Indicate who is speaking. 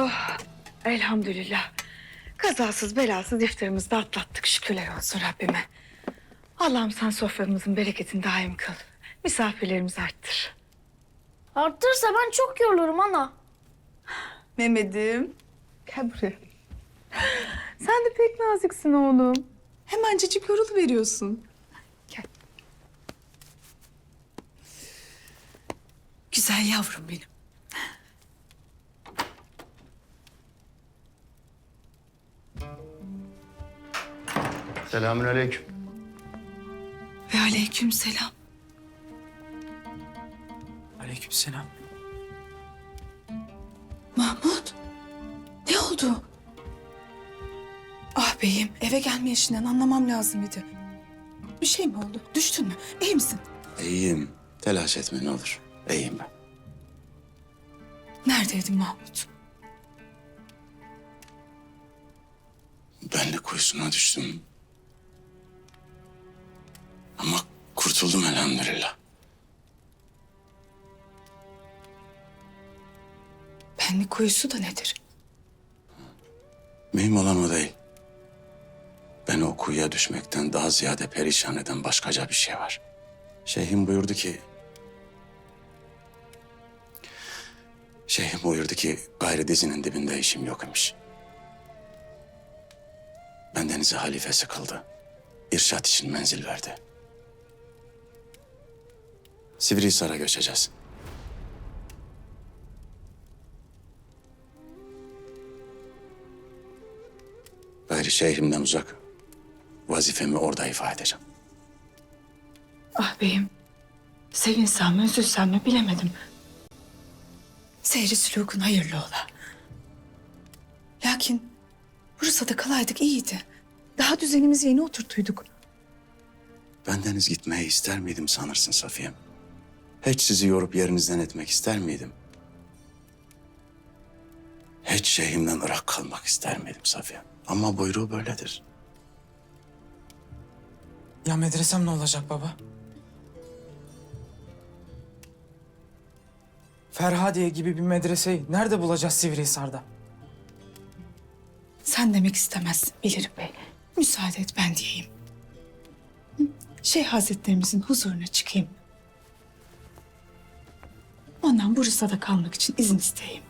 Speaker 1: Oh, elhamdülillah. Kazasız belasız iftarımızı da atlattık şükürler olsun Rabbime. Allah'ım sen soframızın bereketini daim kıl. Misafirlerimizi arttır.
Speaker 2: Arttırırsa ben çok yorulurum ana.
Speaker 1: Mehmet'im. Gel buraya. Sen de pek naziksin oğlum. Hemencecik yorulu veriyorsun. Gel. Güzel yavrum benim.
Speaker 3: Selamünaleyküm.
Speaker 1: Ve aleyküm selam.
Speaker 4: Aleykümselam.
Speaker 5: Mahmut, ne oldu? Ah beyim, eve gelme işinden anlamam lazım idi. Bir şey mi oldu? Düştün mü? İyi misin?
Speaker 3: İyiyim. Telaş etme ne olur. İyiyim ben.
Speaker 5: Neredeydin Mahmut?
Speaker 3: Benlik kuyusuna düştüm. Kurtuldum elhamdülillah.
Speaker 5: Benlik kuyusu da nedir?
Speaker 3: Mühim olan o değil. Beni o kuyuya düşmekten daha ziyade perişan eden başkaca bir şey var. Şeyhim buyurdu ki... Şeyhim buyurdu ki gayrı dizinin dibinde işim yok imiş. Bendenizi halifesi kıldı. İrşat için menzil verdi. Sivrihisar'a göçeceğiz. Gayrı şehrimden uzak. Vazifemi orada ifa edeceğim.
Speaker 5: Ah beyim, sevinsem mi, üzülsem mi bilemedim. Seyri sülûkun hayırlı ola. Lakin Bursa'da kalaydık iyiydi. Daha düzenimizi yeni oturtuyduk.
Speaker 3: Bendeniz gitmeyi ister miydim sanırsın Safiye'm? Hiç sizi yorup yerinizden etmek ister miydim? Hiç şeyhimden ırak kalmak ister miydim Safiye'm? Ama buyruğu böyledir.
Speaker 4: Ya medresem ne olacak baba? Ferhadiye gibi bir medreseyi nerede bulacağız Sivrihisar'da?
Speaker 5: Sen demek istemezsin bilirim bey. Müsaade et ben diyeyim. Şeyh Hazretlerimizin huzuruna çıkayım. Ondan Bursa'da kalmak için izin isteyeyim.